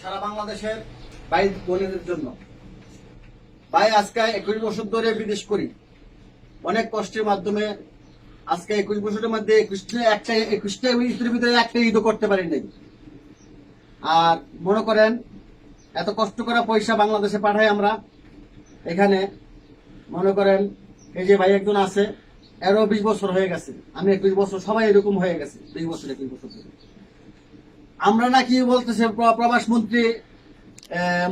সারা বাংলাদেশের ভাই বোনেদের জন্য। ভাই, আজকে একুশ বছর ধরে বিদেশ করি। অনেক কষ্টের মাধ্যমে আজকে একুশ বছরের মধ্যে একটা একুশটা ঈদের ভিতরে একটা ঈদও করতে পারি নাই। আর মনে করেন, এত কষ্ট করা পয়সা বাংলাদেশে পাঠাই আমরা। এখানে মনে করেন, এই যে ভাই একজন আছে, এরও বিশ বছর হয়ে গেছে। আমি একুশ বছর সবাই এরকম হয়ে গেছে বিশ বছর একুশ বছর আমরা নাকি বলতেছে প্রবাস মন্ত্রী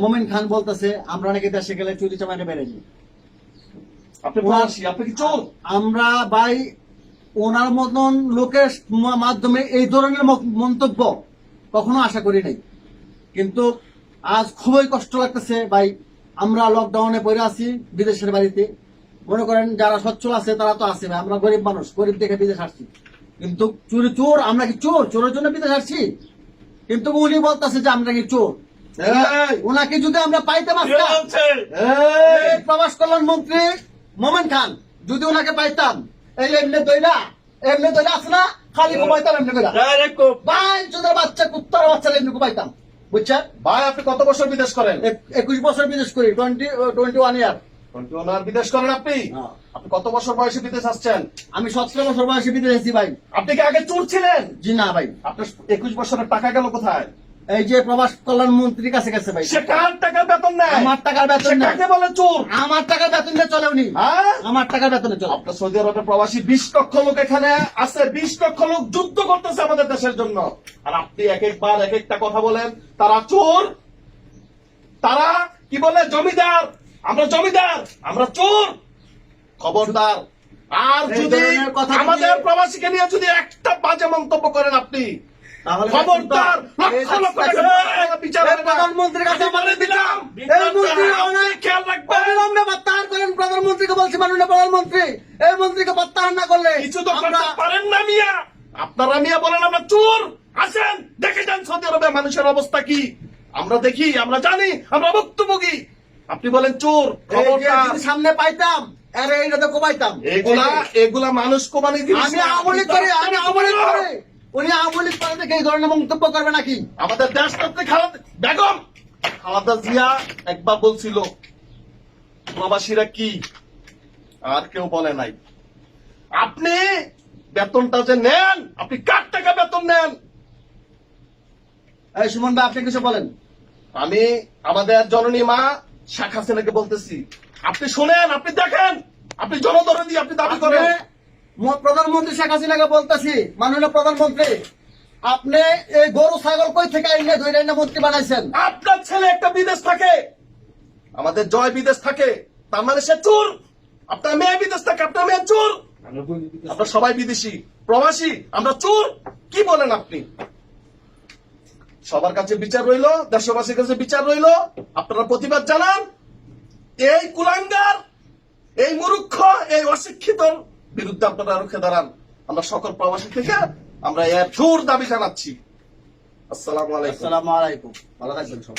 মোমিন খান বলতেছে আমরা নাকি দেশে গেলে চুরি চামাইনে বেড়ে যাই। আমরা ভাই ওনার মতন লোকের মাধ্যমে এই ধরনের মন্তব্য কখনো আশা করি নাই। কিন্তু আজ খুবই কষ্ট লাগতেছে ভাই আমরা লকডাউনে পড়ে আছি বিদেশের বাড়িতে। মনে করেন যারা সচ্ছল আছে তারা তো আছে ভাই আমরা গরিব মানুষ গরিব দেখে বিদেশ আসছি। কিন্তু চুরি চোর আমরা কি চোর? চোরের জন্য বিদেশ আসছি? কিন্তু উনি বলতেছে যে আমরা কি চোর ওনাকে যদি আমরা পাইতাম প্রবাস কল্যাণ মন্ত্রী মোমেন খান যদি ওনাকে পাইতাম এই এমনি দইলা এমনি দইলা আছে না? খালি ঘুমাইতাম এমনি করে ভাই চোদ্দ বাচ্চা কুত্তার বাচ্চা এমনি ঘুমাইতাম। বুঝছেন? ভাই আপনি কত বছর বিদেশ করেন? একুশ বছর বিদেশ করি টোয়েন্টি টোয়েন্টি ওয়ান ইয়ার ওনার বিদেশ করেন আপনি? হ্যাঁ। আপনি কত বছর বয়সে বিদেশ আসছেন? আমি সতেরো বছর বয়সে বিদেশ এসেছি ভাই। আপনি কি আগে চোর ছিলেন? জি না ভাই। আপনার একুশ বছরের টাকা গেল কোথায়? এই যে প্রবাস কল্যাণ মন্ত্রীর কাছে গেছে ভাই। সে কার টাকা বেতন নেয়? আমার টাকার বেতন নেয়। কাকে বলে চোর? আমার টাকার বেতন দিয়ে চলে উনি। আমার টাকার বেতনে চলে। আপনার সৌদি আরবের প্রবাসী বিশ লক্ষ লোক এখানে আছে বিশ লক্ষ লোক যুদ্ধ করতেছে আমাদের দেশের জন্য। আর আপনি এক একবার এক একটা কথা বলেন তারা চোর? তারা কি বলে? জমিদার? আমরা জমিদার আমরা চোর। খবরদার। আর যদি আমাদের প্রবাসীকে নিয়ে যদি একটা বাজে মন্তব্য করেন আপনি খবরদার লক্ষ লক্ষ টাকা বিচার এই হবে না। প্রধানমন্ত্রীর কাছে বলে দিলাম এই মন্ত্রী আপনি খেয়াল রাখবেন। অবিলম্বে প্রত্যাহার করেন। প্রধানমন্ত্রীকে বলছি মাননীয় প্রধানমন্ত্রী এই মন্ত্রীকে প্রত্যাহার না করলে কিছু তো আমরা করতে পারেন না মিয়া। আপনারা মিয়া বলেন আমরা চোর। আসেন দেখে যান সৌদি আরবে মানুষের অবস্থা কি। আমরা দেখি আমরা জানি আমরা ভুক্তভোগী। আপনি বলেন চোর সামনে পাইতাম আরে এইটা তো এগুলা এগুলা মানুষ আমি না। আমলিক করি আমি আমলিক করি উনি আমলিক করে দেখে এই ধরনের মন্তব্য করবে নাকি? আমাদের দেশ খালাদা বেগম! খালাদা জিয়া একবার বলছিল প্রবাসীরা কি? আর কেউ বলে নাই। আপনি বেতনটা যে নেন আপনি কার টাকা বেতন নেন? এই সুমন ভাই আপনি কিছু বলেন। আমি আমাদের জননী মা শেখ হাসিনাকে বলতেছি আপনি শোনেন আপনি দেখেন আপনি জনদরদি আপনি দাবি করেন। প্রধানমন্ত্রী শেখ হাসিনাকে বলতেছি মাননীয় প্রধানমন্ত্রী আপনি এই গরু ছাগল কই থেকে আইনে ধরে আইনে মন্ত্রী বানাইছেন? আপনার ছেলে একটা বিদেশ থাকে আমাদের জয় বিদেশ থাকে তার মানে সে চোর। আপনার মেয়ে বিদেশ থাকে আপনার মেয়ে চোর। আমরা সবাই বিদেশি প্রবাসী আমরা চোর। কি বলেন আপনি? সবার কাছে বিচার রইল দেশবাসীর কাছে বিচার রইল। আপনারা প্রতিবাদ জানান। এই কুলাঙ্গার এই মুরুক্ষ এই অশিক্ষিত বিরুদ্ধে আপনারা রুখে দাঁড়ান। আমরা সকল প্রবাসী থেকে আমরা এর জোর দাবি জানাচ্ছি। আসসালামু আলাইকুম। আসসালামু আলাইকুম। ভালো থাকবেন সব